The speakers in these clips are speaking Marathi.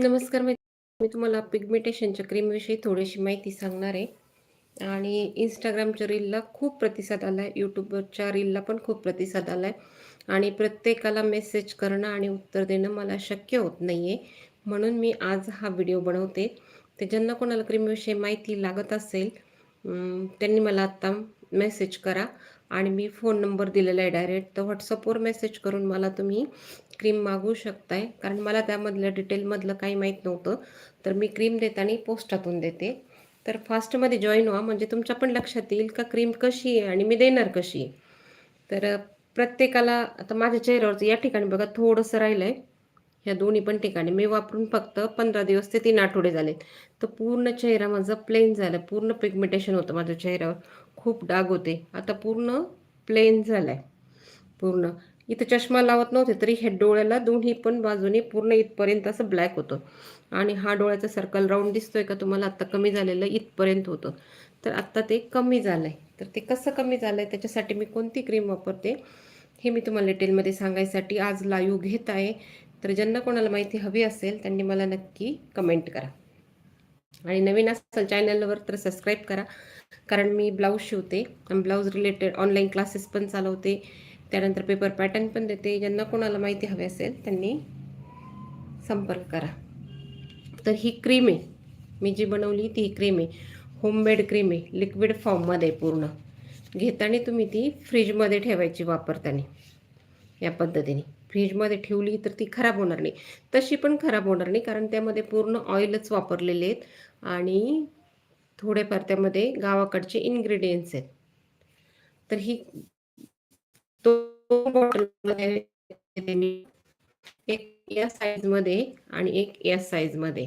नमस्कार मी मी तुम्हाला पिगमेंटेशनच्या क्रीमविषयी थोडीशी माहिती सांगणार आहे. आणि इंस्टाग्रामच्या रीलला खूप प्रतिसाद आला आहे यूट्यूबवरच्या रीलला पण खूप प्रतिसाद आला आहे आणि प्रत्येकाला मेसेज करणं आणि उत्तर देणं मला शक्य होत नाही आहे म्हणून मी आज हा व्हिडिओ बनवते. ते ज्यांना कोणाला क्रीमविषयी माहिती लागत असेल त्यांनी मला आत्ता मेसेज करा. आणि मी फोन नंबर दिलेला आहे डायरेक्ट तर व्हॉट्सअपवर मेसेज करून मला तुम्ही क्रीम मागवू शकताय. कारण मला त्यामधलं डिटेलमधलं काही माहीत नव्हतं. तर मी क्रीम देताना पोस्टातून देते. तर फास्टमध्ये जॉईन व्हा. म्हणजे तुमच्या पण लक्षात येईल का क्रीम कशी आहे आणि मी देणार कशी आहे. तर प्रत्येकाला आता माझ्या चेहऱ्यावरचं या ठिकाणी बघा थोडंसं राहिलं आहे ह्या दोन्ही पण ठिकाणी. मी वापरून फक्त पंधरा दिवस ते तीन आठवडे झाले तर पूर्ण चेहरा माझा प्लेन झाला. पूर्ण पिगमेंटेशन होतं माझ्या चेहऱ्यावर. खूप डाग होते. आता पूर्ण प्लेन झाला आहे पूर्ण. इथं चष्मा लावत नव्हते तरी हे डोळ्याला दोन्ही पण बाजूने पूर्ण इथपर्यंत असं ब्लॅक होतं. आणि हा डोळ्याचा सर्कल राऊंड दिसतोय का तुम्हाला आत्ता कमी झालेलं इथपर्यंत होतं. तर आत्ता ते कमी झालं आहे तर ते कसं कमी झालं आहे त्याच्यासाठी मी कोणती क्रीम वापरते हे मी तुम्हाला डिटेलमध्ये सांगायसाठी आज लाईव्ह घेत आहे. तर ज्यांना कोणाला माहिती हवी असेल त्यांनी मला नक्की कमेंट करा. आणि नवीन असाल चॅनलवर तर सबस्क्राईब करा. कारण मी ब्लाऊज शिवते ब्लाऊज रिलेटेड ऑनलाईन क्लासेस पण चालवते. त्यानंतर पेपर पॅटर्न पण देते. ज्यांना कोणाला माहिती हवी असेल त्यांनी संपर्क करा. तर ही क्रीम आहे. मी जी बनवली ती ही क्रीम आहे. होममेड क्रीम आहे. लिक्विड फॉर्ममध्ये आहे पूर्ण. घेताना तुम्ही ती फ्रीजमध्ये ठेवायची वापरताना. या पद्धतीने. फ्रीजमध्ये ठेवली तर ती खराब होणार नाही. तशी पण खराब होणार नाही कारण त्यामध्ये पूर्ण ऑइलच वापरलेले आहेत आणि थोडेफार त्यामध्ये गावाकडचे इन्ग्रेडियंट्स आहेत. तर ही तो बॉटल एक या साईजमध्ये आणि एक या साईजमध्ये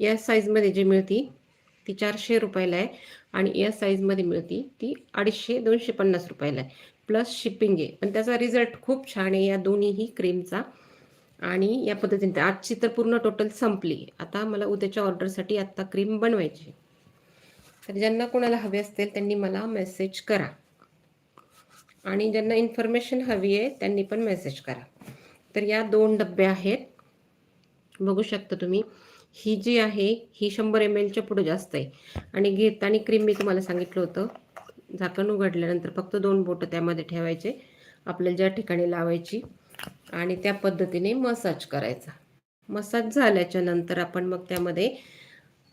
या साईजमध्ये जी मिळती ती चारशे रुपयाला आहे आणि या साईजमध्ये मिळती ती अडीचशे दोनशे पन्नास रुपयाला आहे. प्लस शिपिंग आहे. पण त्याचा रिझल्ट खूप छान आहे या दोन्हीही क्रीमचा. आणि या पद्धतीने आजची तर पूर्ण टोटल संपली. आता मला उद्याच्या ऑर्डरसाठी आत्ता क्रीम बनवायची तर ज्यांना कोणाला हवे असतील त्यांनी मला मेसेज करा. आणि ज्यांना इन्फॉर्मेशन हवी आहे त्यांनी पण मेसेज करा. तर या दोन डब्बे आहेत. बघू शकता तुम्ही. ही जी आहे ही शंभर एम एलच्या पुढे जास्त आहे. आणि घेताना क्रीम मी तुम्हाला सांगितलं होतं. झाकण उघडल्यानंतर फक्त दोन बोटं त्यामध्ये ठेवायचे. आपल्याला ज्या ठिकाणी लावायची आणि त्या पद्धतीने मसाज करायचा. मसाज झाल्याच्यानंतर आपण मग त्यामध्ये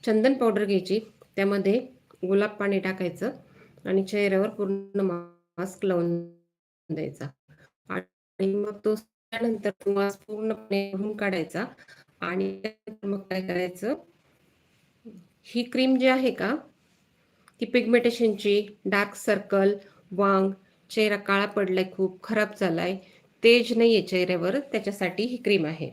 चंदन पावडर घ्यायची. त्यामध्ये गुलाब पाणी टाकायचं आणि चेहऱ्यावर पूर्ण मास्क लावून द्यायचा. आणि मग तो त्यानंतर मास्क पूर्णपणे काढायचा आणि मग काय करायचं? ही क्रीम जी आहे का की पिगमेंटेशनची डार्क सर्कल वांग चेहरा काळा पडलाय खूप खराब झालाय तेज नाही आहे चेहऱ्यावर त्याच्यासाठी ही क्रीम आहे.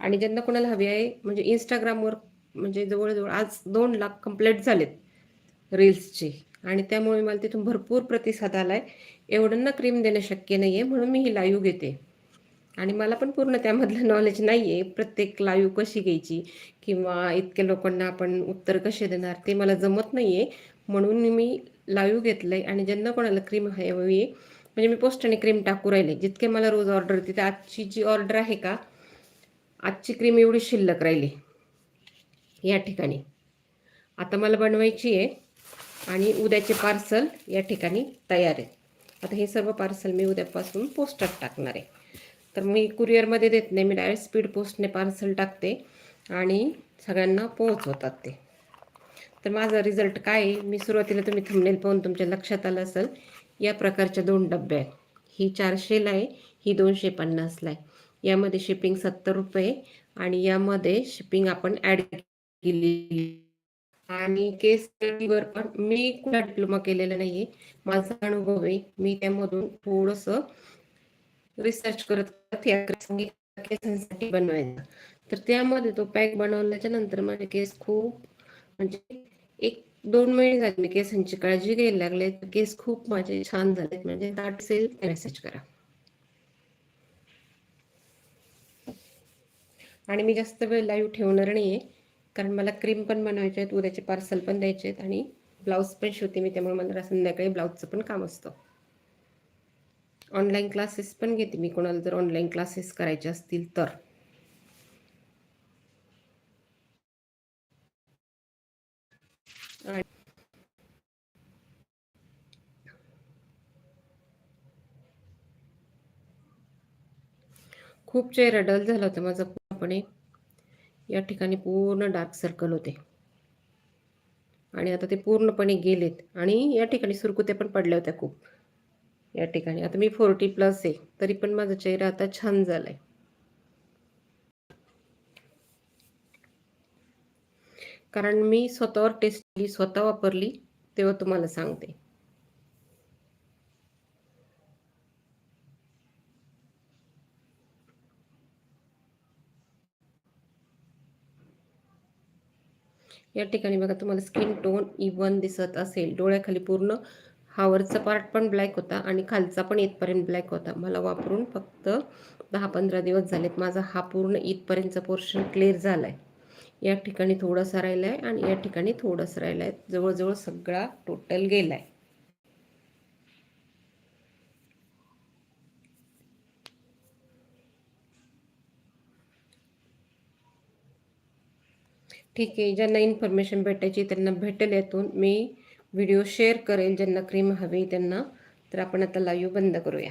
आणि ज्यांना कोणाला हवी आहे म्हणजे इंस्टाग्रामवर म्हणजे जवळजवळ आज दोन लाख कंप्लीट झालेत रील्सची आणि त्यामुळे मला तिथून भरपूर प्रतिसाद आलाय. एवढं क्रीम देणं शक्य नाही आहे म्हणून मी ही लाईव्ह घेते. आणि मला पण पूर्ण त्यामधलं नॉलेज नाही आहे प्रत्येक लाईव्ह कशी घ्यायची किंवा इतक्या लोकांना आपण उत्तर कसे देणार ते मला जमत नाही आहे म्हणून मी लाईव्ह घेतलं आहे आणि ज्यांना कोणाला क्रीम हवी आहे म्हणजे मी पोस्टाने क्रीम टाकू राहिले. जितके मला रोज ऑर्डर तिथे तर आजची जी ऑर्डर आहे का आजची क्रीम एवढी शिल्लक राहिली या ठिकाणी. आता मला बनवायची आहे आणि उद्याचे पार्सल या ठिकाणी तयार आहेत. आता हे सर्व पार्सल मी उद्यापासून पोस्टात टाकणार आहे. तर मी कुरिअरमध्ये देत नाही मी डायरेक्ट स्पीड पोस्टने पार्सल टाकते आणि सगळ्यांना पोहोचवतात ते. तर माझा रिझल्ट काय आहे? मी सुरुवातीला तुम्ही थंबनेल पाहून तुमच्या लक्षात आलं असेल या प्रकारच्या दोन डब्या आहेत. ही चारशेला आहे ही दोनशे पन्नासला आहे. यामध्ये शिपिंग सत्तर रुपये आणि यामध्ये शिपिंग आपण ॲड केली आणि केस स्टडीवर पण मी कुठला डिप्लोमा केलेला नाही आहे माझा अनुभव आहे. मी त्यामधून थोडंसं रिसर्च करत या केसांसाठी बनवायचा. तर त्यामध्ये तो पॅक बनवल्याच्या नंतर माझे केस खूप म्हणजे एक दोन महिने झाले मी केसांची काळजी घ्यायला लागले तर केस खूप माझे छान झाले म्हणजे दाट सेल मेसेज करा. आणि मी जास्त वेळ लाईव्ह ठेवणार नाहीये कारण मला क्रीम पण बनवायचे आहेत उद्याचे पार्सल पण द्यायचे आहेत आणि ब्लाऊज पण शिवते मी त्यामुळे मला संध्याकाळी ब्लाऊजचं पण काम असतं. ऑनलाईन क्लासेस पण घेते. मी कोणाला जर ऑनलाईन क्लासेस करायचे असतील तर. खूप चेहरा डल झाला होता माझा पूर्णपणे. या ठिकाणी पूर्ण डार्क सर्कल होते. आणि आता ते पूर्णपणे गेलेत. आणि या ठिकाणी सुरकुत्या पण पडल्या होत्या खूप. या ठिकाणी. आता मी फोर्टी प्लस आहे तरी पण माझा चेहरा आता छान झालाय. कारण मी स्वतःवर टेस्ट केली स्वतः वापरली तेव्हा तुम्हाला सांगते. या ठिकाणी बघा तुम्हाला स्किन टोन इवन दिसत असेल. डोळ्याखाली पूर्ण हा वरचा पार्ट पण ब्लॅक होता आणि खालचा पण इथपर्यंत ब्लॅक होता. मला वापरून फक्त दहा पंधरा दिवस झालेत. माझा हा पूर्ण इथपर्यंतचा पोर्शन क्लिअर झाला आहे या ठिकाणी थोडंसं राहिलं आहे आणि या ठिकाणी थोडंसं राहिलं आहे जवळजवळ सगळा टोटल गेला आहे ठीक आहे. ज्यांना इन्फॉर्मेशन भेटायची त्यांना भेटेल यातून. मी व्हिडिओ शेअर करेल ज्यांना क्रीम हवी त्यांना तर आपण आता लाईव्ह बंद करूया.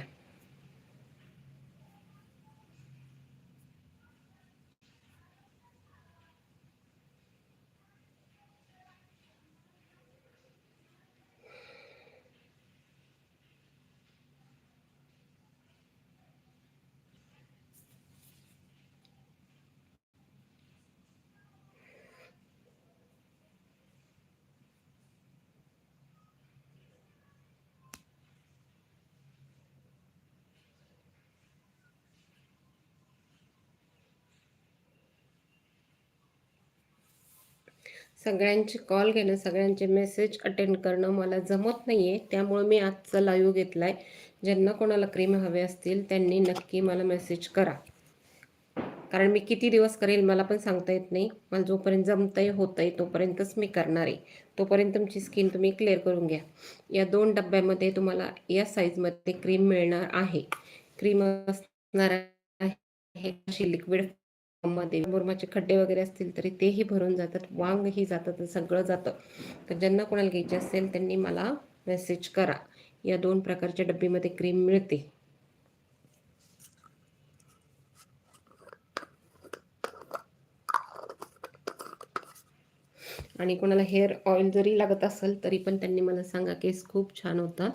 सगळ्यांचे कॉल घेणं सगळ्यांचे मेसेज अटेंड करणं मला जमत नाही आहे त्यामुळे मी आजचा लाईव्ह घेतला आहे ज्यांना कोणाला क्रीम हवे असतील त्यांनी नक्की मला मेसेज करा. कारण मी किती दिवस करेल मला पण सांगता येत नाही. मला जोपर्यंत जमतंय आहे होतं आहे तोपर्यंतच मी करणार आहे. तोपर्यंत तुमची स्किन तुम्ही क्लिअर करून घ्या. या दोन डब्यामध्ये तुम्हाला या साईजमध्ये क्रीम मिळणार आहे. क्रीम असणार आहे लिक्विड मध्ये मुरमाचे खड्डे वगैरे असतील तरी तेही भरून जातात वांगही जातात सगळं जातं. तर ज्यांना कोणाला घ्यायचे असेल त्यांनी मला मेसेज करा. या दोन प्रकारच्या डब्बीमध्ये क्रीम मिळते. आणि कोणाला हेअर ऑइल जरी लागत असेल तरी पण त्यांनी मला सांगा केस खूप छान होतात.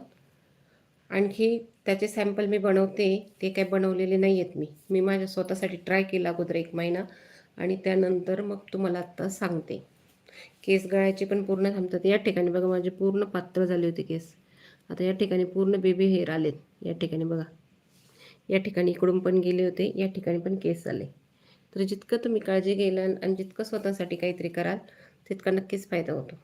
आणखी त्याचे सॅम्पल मी बनवते ते काय बनवलेले नाही आहेत मी. मी माझ्या स्वतःसाठी ट्राय केला अगोदर एक महिना आणि त्यानंतर मग तुम्हाला आत्ता सांगते. केस गळायचे पण पूर्ण थांबतात. या ठिकाणी बघा माझे पूर्ण पात्र झाले होते केस. आता या ठिकाणी पूर्ण बेबी हेअर आलेत. या ठिकाणी बघा. या ठिकाणी इकडून पण गेले होते या ठिकाणी पण केस आले. तर जितकं तुम्ही काळजी घ्यायला आणि जितकं स्वतःसाठी काहीतरी कराल तितका नक्कीच फायदा होतो.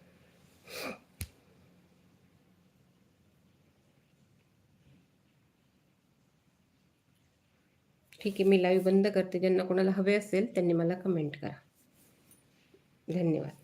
ठीक आहे मी लाईव्ह बंद करते. ज्यांना कोणाला हवे असेल त्यांनी मला कमेंट करा. धन्यवाद.